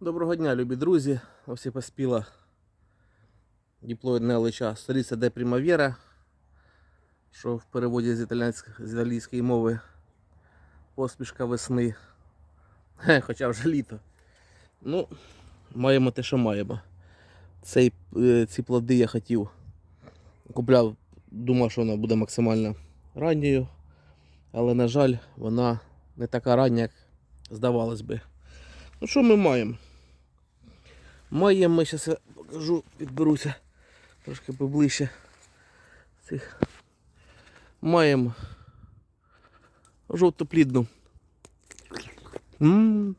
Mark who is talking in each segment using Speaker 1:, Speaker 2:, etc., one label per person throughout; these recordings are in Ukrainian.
Speaker 1: Доброго дня, любі друзі. Ось і поспіла діплоїдне лича Сторіця де Примавєра, що в переводі з, італійськ- з італійської мови посмішка весни. Хе, Хоча вже літо. Ну, маємо те, що маємо. Цей, е, ці плоди я хотів. Купляв, думав, що вона буде максимально ранньою. Але, на жаль, вона не така рання, як здавалось би. Ну що ми маємо? Маємо, ми зараз я покажу, підберуся трошки поближче. Цих. Маємо жовтоплідну. м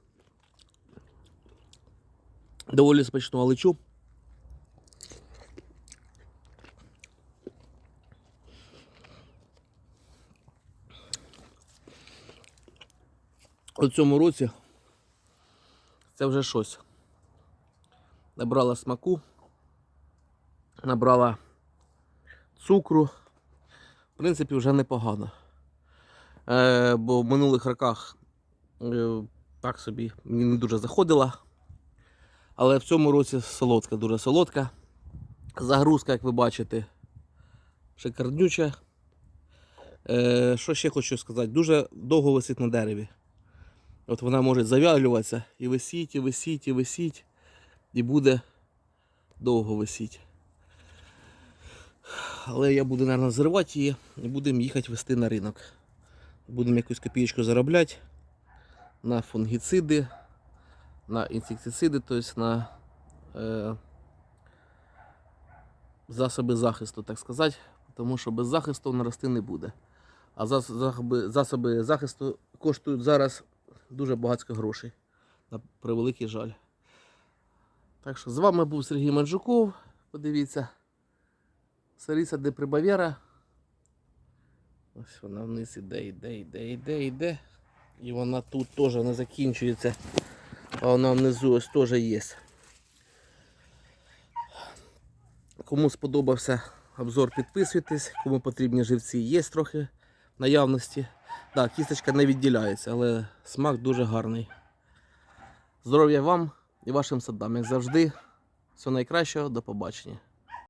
Speaker 1: Доволі смачну алечу. У цьому році це вже щось. Набрала смаку, набрала цукру. В принципі, вже непогано. Е, бо в минулих роках е, так собі мені не дуже заходила. Але в цьому році солодка, дуже солодка. Загрузка, як ви бачите, шикарнюча. Е, що ще хочу сказати? Дуже довго висить на дереві. От вона може завялюватися і висіть, і висіть, і висіть, і буде довго висіть. Але я буду, мабуть, зривати її і будемо їхати вести на ринок. Будемо якусь копієчку заробляти на фунгіциди, на інсектициди, тобто на е, засоби захисту, так сказати, тому що без захисту нарости не буде. А засоби, засоби захисту коштують зараз дуже багатько грошей. На превеликий жаль. Так що з вами був Сергій Манджуков. Подивіться. Саріса де Прибавєра. Ось вона вниз іде, іде, іде, іде, іде. І вона тут теж не закінчується. А вона внизу ось теж є. Кому сподобався обзор, підписуйтесь. Кому потрібні живці, є трохи наявності. Так, кісточка не відділяється, але смак дуже гарний. Здоров'я вам і вашим садам, як завжди. Всього найкращого, до побачення.